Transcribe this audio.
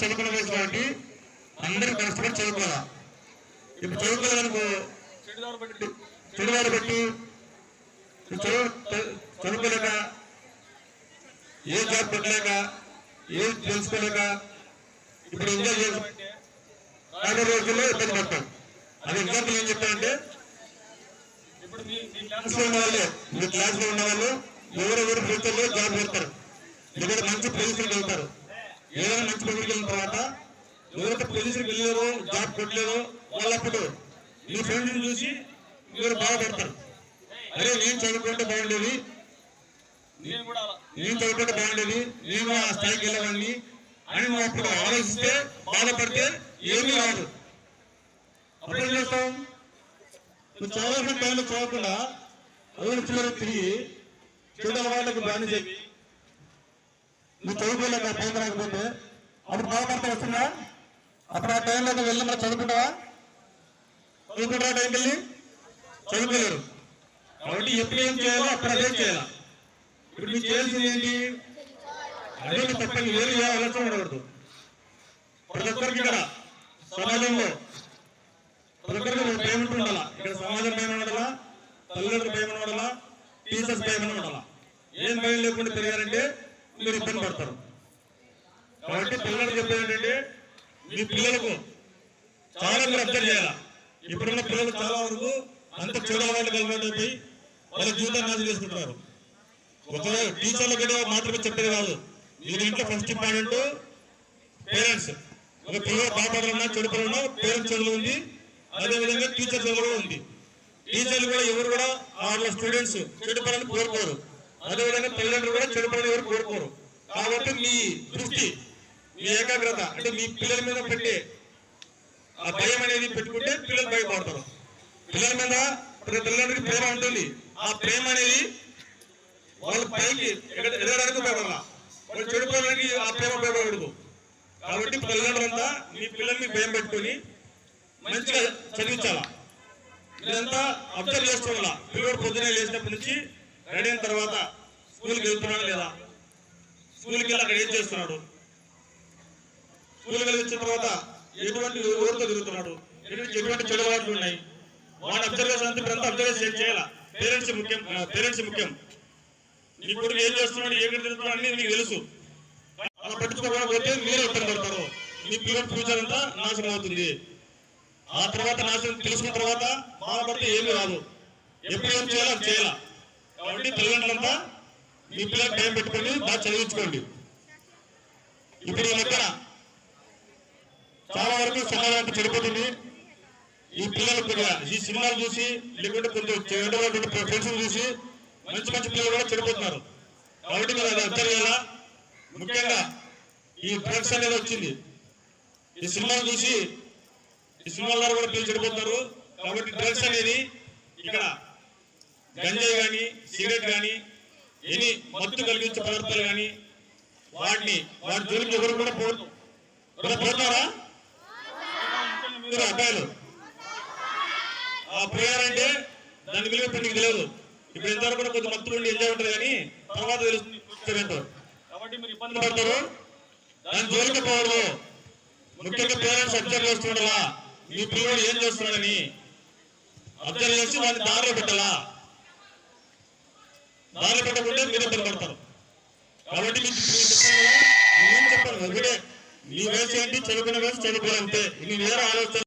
చదువుకున్న వయసు కాబట్టి అందరూ కష్టపడి చదువుకోవాలా? ఇప్పుడు చదువుకోవాలనుకో చెడుదారు బట్టి చదువుకోలేక ఏ జాబ్ పెట్టలేక ఏం తెలుసుకోలేక ఇప్పుడు ఎంజాయ్ చేసి రాబోయే రోజుల్లో ఇబ్బంది పడతాం. అది ఎగ్జాంపుల్ ఏం చెప్తానంటే ఇప్పుడు మీ మీ క్లాస్లో ఉన్న మీ క్లాస్లో ఎవరెవరు ఫ్యూచర్లో జాబ్ పెడతారు ఎవరు మంచి పొజిషన్కి వెళ్తారు ఏదైనా మంచి పొజిషన్కి వెళ్ళిన తర్వాత ఎవరైతే పొజిషన్కి వెళ్ళారో జాబ్ కొట్టలేదో వాళ్ళప్పుడు మీ ఫ్రెండ్స్ చూసి మీరు బాధపడతారు. అరే నేను చదువుకుంటే బాగుండేది. నేను చదువుకుంటే బాగుండేది. నేను ఆ స్థాయికి వెళ్ళాలని అని నువ్వు అప్పుడు ఆలోచిస్తే బాధపడితే ఏమీ రాదు. అప్పుడు ఏం చేస్తావు? నువ్వు చదవాల్సిన టైంలో చదవకుండా చిల్లర తిరిగి చెడు వాళ్ళకి బాని చెప్పి నువ్వు చదువుకోలేక టైం రాకపోతే అప్పుడు బాధపడతా వస్తుందా? అప్పుడు ఆ టైంలో నువ్వు వెళ్ళి మరి చదువుకుంటావా? చదువుకుంటావా టైంకి వెళ్ళి? చదువుకోలేరు. కాబట్టి ఎప్పుడు ఏం చేయాలో అప్పుడు అదే చేయాలి? ఇప్పుడు మీరు చేయాల్సింది ఏంటి? అదే తప్పని వేరు ఆలోచన ఉండకూడదు. ప్రతి ఒక్కరికి ఇక్కడ సమాజంలో ప్రతి ఒక్కరికి ఒక పేమెంట్ ఉండాలా? ఇక్కడ సమాజం పేమెంట్ ఉండాలా? తల్లిదండ్రుల పేమెంట్ ఉండాలా? టీచర్స్ పేమెంట్ ఉండాలా? ఏం భయం లేకుండా పెరిగారంటే మీరు ఇబ్బంది పడతారు. కాబట్టి పిల్లలకు చెప్పేది ఏంటంటే మీ పిల్లలకు చాలా మీరు అబ్జర్వ్ చేయాలి. ఇప్పుడున్న పిల్లలు చాలా వరకు అంత చూడవాళ్ళు కలిగిపోయి వాళ్ళ జీవితాన్ని నాశనం చేసుకుంటున్నారు. ఒక టీచర్లు కూడా మాత్రమే చెప్పేది కాదు. ఇది ఇంట్లో ఫస్ట్ ఇంపార్టెంట్ పేరెంట్స్ ఒక పిల్లలు బాధపడాలన్నా చెడుపడాలన్నా పేరెంట్స్ చదువు ఉంది. అదేవిధంగా టీచర్ చదువు కూడా ఉంది. టీచర్లు కూడా ఎవరు కూడా వాళ్ళ స్టూడెంట్స్ చెడుపడాలని కోరుకోరు. అదేవిధంగా తల్లిదండ్రులు కూడా చెడిపోయిన ఎవరు కోరుకోరు. కాబట్టి మీ దృష్టి మీ ఏకాగ్రత అంటే మీ పిల్లల మీద పెట్టే ఆ భయం అనేది పెట్టుకుంటే పిల్లలు భయపడతారు. పిల్లల మీద ప్రతి తల్లిదండ్రులకి ప్రేమ ఉంటుంది. ఆ ప్రేమ అనేది వాళ్ళ పైకి ఎదగడానికి భయపడాల? వాళ్ళు చెడిపోవడానికి ఆ ప్రేమ భయపడకూడదు. కాబట్టి తల్లిదండ్రులంతా మీ పిల్లల్ని భయం పెట్టుకొని మంచిగా చదివించాలా? ఇదంతా అబ్జర్వ్ చేసుకోవాలా? పిల్లడు పొద్దునే లేచినప్పటి నుంచి రెడీ అయిన తర్వాత స్కూల్కి వెళ్తున్నాడు లేదా? స్కూల్కి వెళ్ళి అక్కడ ఏం చేస్తున్నాడు? స్కూల్కి వెళ్ళి వచ్చిన తర్వాత ఎటువంటి ఊరితో తిరుగుతున్నాడు ఎటువంటి ఎటువంటి చెడు అలవాట్లు ఉన్నాయి? వాడి అబ్జర్వేషన్ అంతా ఇప్పుడంతా అబ్జర్వేషన్ చేయాలా? పేరెంట్స్ ముఖ్యం పేరెంట్స్ ముఖ్యం. నీ కొడుకు ఏం చేస్తున్నాడు ఏ తిరుగుతున్నాడు అని నీకు తెలుసు. అలా పట్టించుకోకపోతే మీరే ఇబ్బంది పడతారు. మీ పిల్లల ఫ్యూచర్ అంతా నాశనం అవుతుంది. ఆ తర్వాత నాశనం తెలుసుకున్న తర్వాత బాధపడితే ఏమీ రాదు. ఎప్పుడు ఏం చేయాలో అది చేయాలా? కాబట్టి తల్లిదండ్రులంతా మీ పిల్లలు టైం పెట్టుకొని బాగా చదివించుకోండి. ఇప్పుడు ఈ మధ్యన చాలా వరకు సమాజం అంతా చెడిపోతుంది. ఈ పిల్లలు కొద్దిగా ఈ సినిమాలు చూసి లేకుంటే కొంచెం ఫ్రెండ్స్ చూసి మంచి మంచి పిల్లలు కూడా చెడిపోతున్నారు. కాబట్టి మీరు అది అర్థం చేయాలా? ముఖ్యంగా ఈ డ్రగ్స్ అనేది వచ్చింది. ఈ సినిమాలు చూసి ఈ సినిమాల ద్వారా కూడా పిల్లలు చెడిపోతున్నారు. కాబట్టి డ్రగ్స్ అనేది ఇక్కడ గంజాయి కానీ సిగరెట్ కానీ ఎన్ని మత్తు కలిగించే పదార్థాలు కానీ వాటిని వాటి జోలికి ఎవరు కూడా పోతారా? అబ్బాయిలు. ఆ ప్రేయర్ అంటే దాని విలువ ఇప్పుడు నీకు తెలియదు. ఇప్పుడు ఎంతవరకు కూడా కొంచెం మత్తులు ఉండి ఎంజాయ్ ఉంటుంది కానీ తర్వాత తెలుస్తుంది. కాబట్టి మీరు ఇబ్బంది పడతారు దాని జోలికి పోవద్దు ముఖ్యంగా పేరెంట్స్ అబ్జర్వ్ చేస్తుండాలా మీ పిల్లడు ఏం చేస్తున్నాడని? అబ్జర్వ్ చేసి వాడిని దారిలో పెట్టాలా? దారిలో పెట్టకుండా మీరు ఇబ్బంది పడతారు కాబట్టి మీకు ఇప్పుడు నేను చెప్పాను ఒకటే నీ వేసి ఏంటి? చదువుకున్న వయసు చదువుకోవాలంటే నీ వేరే ఆలోచన